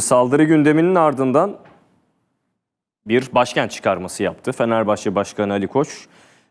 Saldırı gündeminin ardından bir başkent çıkarması yaptı. Fenerbahçe Başkanı Ali Koç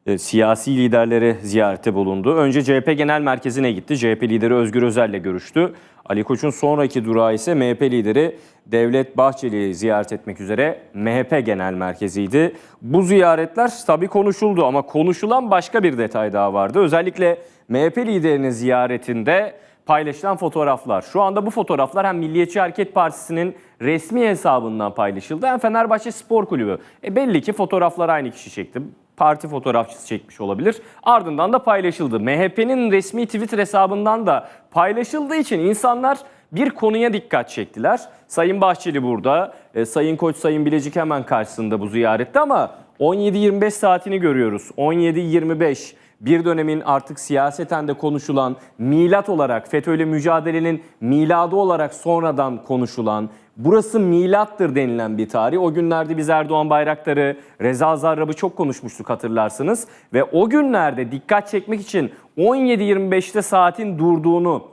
e, siyasi liderlere ziyarette bulundu. Önce CHP Genel Merkezi'ne gitti. CHP lideri Özgür Özel'le görüştü. Ali Koç'un sonraki durağı ise MHP lideri Devlet Bahçeli'yi ziyaret etmek üzere MHP Genel Merkezi'ydi. Bu ziyaretler tabii konuşuldu ama konuşulan başka bir detay daha vardı. Özellikle MHP liderinin ziyaretinde paylaşılan fotoğraflar. Şu anda bu fotoğraflar hem Milliyetçi Hareket Partisi'nin resmi hesabından paylaşıldı hem Fenerbahçe Spor Kulübü. E belli ki fotoğraflar aynı kişi çekti. Parti fotoğrafçısı çekmiş olabilir. Ardından da paylaşıldı. MHP'nin resmi Twitter hesabından da paylaşıldığı için insanlar bir konuya dikkat çektiler. Sayın Bahçeli burada, e, Sayın Koç, Sayın Bilecik hemen karşısında bu ziyarette ama 17-25 saatini görüyoruz. 17-25 bir dönemin artık siyaseten de konuşulan, milat olarak, FETÖ'yle mücadelenin miladı olarak sonradan konuşulan, burası milattır denilen bir tarih. O günlerde biz Erdoğan Bayraktar'ı, Reza Zarrab'ı çok konuşmuştuk hatırlarsınız. Ve o günlerde dikkat çekmek için 17-25'te saatin durduğunu,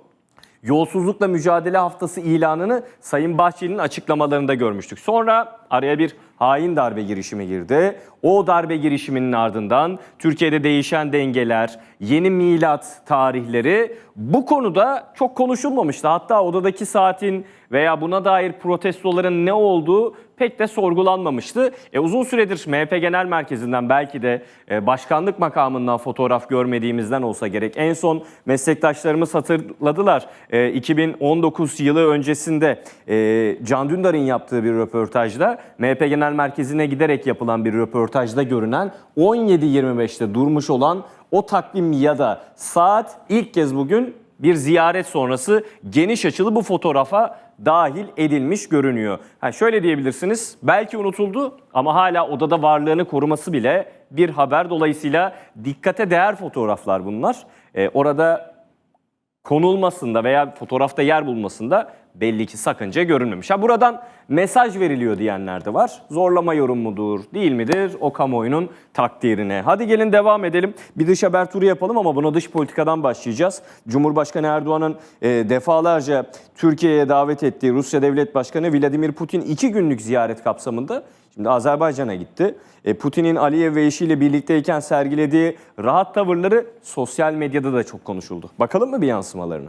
yolsuzlukla mücadele haftası ilanını Sayın Bahçeli'nin açıklamalarında görmüştük. Sonra araya bir hain darbe girişimi girdi. O darbe girişiminin ardından Türkiye'de değişen dengeler, yeni milat tarihleri bu konuda çok konuşulmamıştı. Hatta odadaki saatin veya buna dair protestoların ne olduğu pek de sorgulanmamıştı. E, uzun süredir MHP Genel Merkezi'nden belki de e, başkanlık makamından fotoğraf görmediğimizden olsa gerek. En son meslektaşlarımız hatırladılar. E, 2019 yılı öncesinde e, Can Dündar'ın yaptığı bir röportajda MHP Genel Merkezi'ne giderek yapılan bir röportajda görünen 17.25'te durmuş olan o takvim ya da saat ilk kez bugün bir ziyaret sonrası geniş açılı bu fotoğrafa dahil edilmiş görünüyor. Ha şöyle diyebilirsiniz, belki unutuldu ama hala odada varlığını koruması bile bir haber. Dolayısıyla dikkate değer fotoğraflar bunlar. Ee, orada konulmasında veya fotoğrafta yer bulmasında belli ki sakınca görünmemiş. Ha buradan mesaj veriliyor diyenler de var. Zorlama yorum mudur, değil midir? O kamuoyunun takdirine. Hadi gelin devam edelim. Bir dış haber turu yapalım ama buna dış politikadan başlayacağız. Cumhurbaşkanı Erdoğan'ın e, defalarca Türkiye'ye davet ettiği Rusya Devlet Başkanı Vladimir Putin iki günlük ziyaret kapsamında Şimdi Azerbaycan'a gitti. E, Putin'in Aliyev ve eşiyle birlikteyken sergilediği rahat tavırları sosyal medyada da çok konuşuldu. Bakalım mı bir yansımalarını?